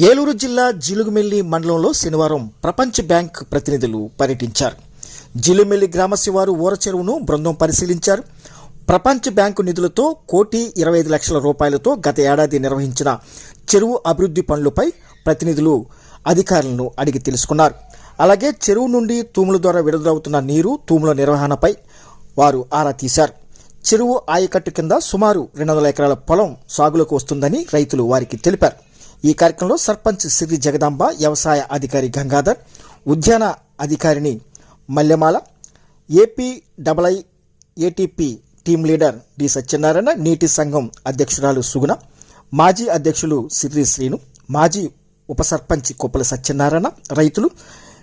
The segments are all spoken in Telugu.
ఏలూరు జిల్లా జిలుగుమెల్లి మండలంలో శనివారం ప్రపంచ బ్యాంక్ ప్రతినిధులు పర్యటించారు. జిలుమెల్లి గ్రామ శివారు ఊర చెరువును బృందం పరిశీలించారు. ప్రపంచ బ్యాంకు నిధులతో కోటి ఇరవై ఐదు లక్షల రూపాయలతో గత ఏడాది నిర్వహించిన చెరువు అభివృద్ధి పనులపై ప్రతినిధులు అధికారులను అడిగి తెలుసుకున్నారు. అలాగే చెరువు నుండి తూముల ద్వారా విడుదలవుతున్న నీరు తూముల నిర్వహణపై వారు ఆరా తీశారు. చెరువు ఆయకట్టు కింద సుమారు రెండు వందల ఎకరాల పొలం సాగులోకి వస్తుందని రైతులు వారికి తెలిపారు. ఈ కార్యక్రమంలో సర్పంచ్ సిరి జగదాంబ వ్యవసాయ అధికారి గంగాధర్ ఉద్యాన అధికారిని Mallemala AP double I ATP team leader D Satyanarayana నీటి సంఘం అధ్యక్షురాలు సుగుణ మాజీ అధ్యక్షులు సిరి శ్రీను మాజీ ఉప సర్పంచ్ కొప్పల సత్యనారాయణ రైతులు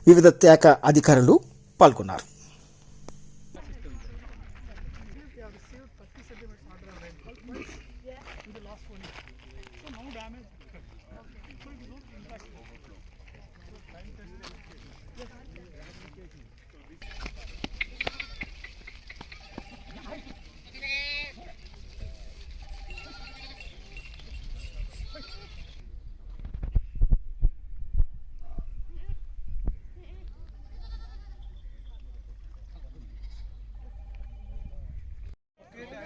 వివిధ శాఖ అధికారులు పాల్గొన్నారు.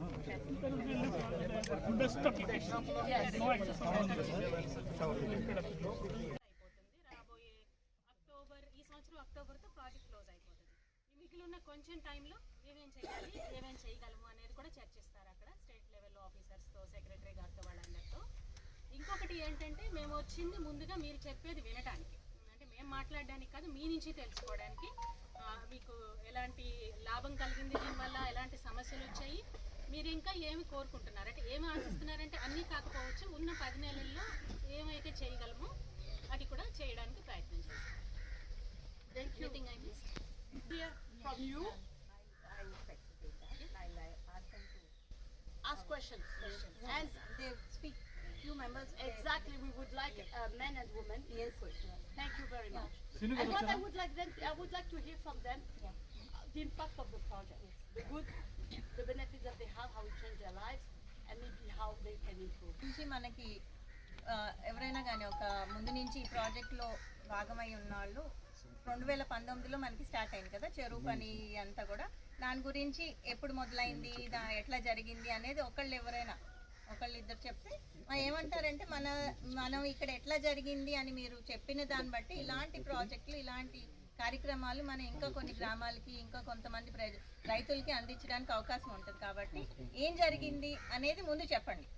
Yes. No excess of రాబోయే అక్టోబర్ ఈ సంవత్సరం అక్టోబర్తో ప్రాజెక్ట్ క్లోజ్ అయిపోతుంది ఈ ఉన్న కొంచెం టైంలో ఏమేం చేయాలి ఏమేం చేయగలము అనేది కూడా చర్చిస్తారు అక్కడ స్టేట్ లెవెల్లో ఆఫీసర్స్తో సెక్రటరీ గారితో వాళ్ళందరితో ఇంకొకటి ఏంటంటే మేము వచ్చింది ముందుగా మీరు చెప్పేది వినడానికి అంటే మేము మాట్లాడడానికి కాదు మీ నుంచి తెలుసుకోవడానికి మీకు ఎలాంటి లాభం కలిగింది దీనివల్ల ఎలాంటి సమస్యలు వచ్చాయి మీరు ఇంకా ఏమి కోరుకుంటున్నారు అంటే ఏమి ఆశిస్తున్నారంటే అన్నీ కాకపోవచ్చు ఉన్న పది నెలల్లో ఏమైతే చేయగలమో అది కూడా చేయడానికి ప్రయత్నం చేస్తాం Thank you. Anything I missed? Hear from you. Ask questions. And they speak. Few members. Exactly. We would like uh, men and women. Yes. Thank you very much. And what I would like then, I would like to hear from them uh, the impact of the project, the good, the benefits that they have, how it changed their lives, and maybe how they can improve. నుంచి మనకి ఎవరైనా కానీ ఒక ముందు నుంచి ఈ ప్రాజెక్ట్లో భాగమై ఉన్నవాళ్ళు రెండు వేల పంతొమ్మిదిలో మనకి స్టార్ట్ అయింది కదా చెరువు పని అంతా కూడా. దాని గురించి ఎప్పుడు మొదలైంది దా ఎట్లా జరిగింది అనేది ఒకళ్ళు ఎవరైనా ఒకళ్ళు ఇద్దరు చెప్తే ఏమంటారంటే మన మనం ఇక్కడ ఎట్లా జరిగింది అని మీరు చెప్పిన దాన్ని బట్టి ఇలాంటి ప్రాజెక్టులు ఇలాంటి కార్యక్రమాలు మనం ఇంకా కొన్ని గ్రామాలకి ఇంకా కొంతమంది రైతులకి అందించడానికి అవకాశం ఉంటుంది కాబట్టి ఏం జరిగింది అనేది ముందు చెప్పండి.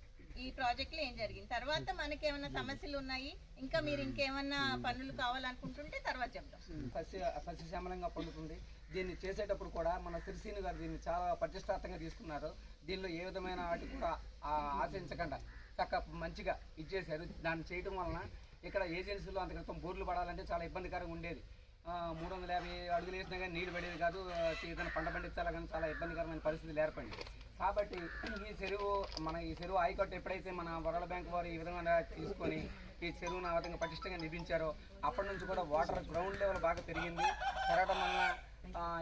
ఈ ప్రాజెక్ట్లో ఏం జరిగింది? తర్వాత మనకి ఏమైనా సమస్యలు ఉన్నాయి? ఇంకా మీరు ఇంకేమన్నా పనులు కావాలనుకుంటుంటే తర్వాత చెప్తాం సస్య సస్యశ్యామలంగా పండుతుంది. దీన్ని చేసేటప్పుడు కూడా మన సిరిసీని గారు దీన్ని చాలా ప్రతిష్టాత్మకంగా తీసుకున్నారు. దీనిలో ఏ విధమైన వాటి కూడా ఆశించకుండా చక్క మంచిగా ఇచ్చేశారు. దాన్ని చేయడం వలన ఇక్కడ ఏజెన్సీలో అంత క్రితం బోర్లు పడాలంటే చాలా ఇబ్బందికరంగా ఉండేది. మూడు వందల యాభై అడుగులు వేసినా కానీ నీళ్ళు పడేది కాదు. సీజన్ ఏదైనా పంట పండించాలా కానీ చాలా ఇబ్బందికరమైన పరిస్థితులు ఏర్పడింది కాబట్టి ఈ చెరువు మన ఈ చెరువు ఆయకట్టు ఎప్పుడైతే మన వరల్డ్ బ్యాంక్ వారు ఈ విధంగా తీసుకొని ఈ చెరువును ఆ విధంగా పటిష్టంగా నిర్మించారో అప్పటి నుంచి కూడా వాటర్ గ్రౌండ్ లెవెల్ బాగా పెరిగింది. పెరగడం వల్ల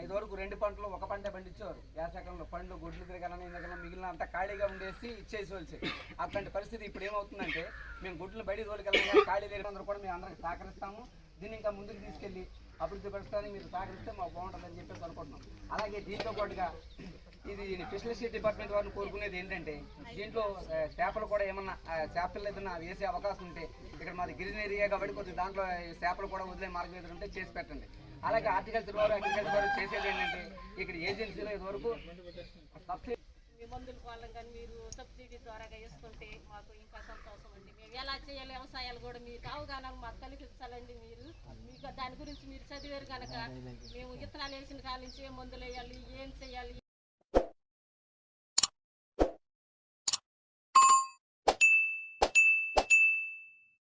ఇదివరకు రెండు పంటలు ఒక పంట పండించేవారు. వేసకాలంలో పండ్లు గుడ్లు తిరగాలని ఎందుకన్నా మిగిలిన అంతా ఖాళీగా ఉండేసి ఇచ్చేసి వచ్చి అట్లాంటి పరిస్థితి ఇప్పుడు ఏమవుతుందంటే మేము గుడ్లు బయట తోలికెళ్ళగా ఖాళీ లేని అందరూ కూడా మేము అందరికి సహకరిస్తాము. దీన్ని ఇంకా ముందుకు తీసుకెళ్ళి అభివృద్ధి పరుస్తానికి మీరు సహకరిస్తే మాకు బాగుంటుందని చెప్పేసి అనుకుంటున్నాం. అలాగే దీంతో పాటుగా ఇది ఫిషరీస్ డిపార్ట్మెంట్ వారిని కోరుకునేది ఏంటంటే దీంట్లో చేపలు కూడా ఏమన్నా చేపలు ఏదన్నా వేసే అవకాశం ఉంటే ఇక్కడ మాది గిరిజన ఏరియా కాబట్టి కొద్దిగా దాంట్లో చేపలు కూడా వదిలే మార్గం ఏదైనా ఉంటే చేసి పెట్టండి. అలాగే హార్టికల్చర్ వారు అగ్రికల్చర్ వారు చేసేది ఏంటంటే ఇక్కడ ఏజెన్సీలో ఇదివరకు సబ్సిడీ మీ మందుల కానీ మీరు సబ్సిడీ ద్వారాగా వేసుకుంటే మాకు ఇంకా సంతోషం అండి. మేము ఎలా చేయాలి వ్యవసాయాలు కూడా మీకు అవగాహన మాకు కల్పించాలండి మీరు. మీకు దాని గురించి మీరు చదివారు కనుక మేము విత్తనాలు వేసిన కాడ నుంచి ఏ మందులు వేయాలి ఏం చేయాలి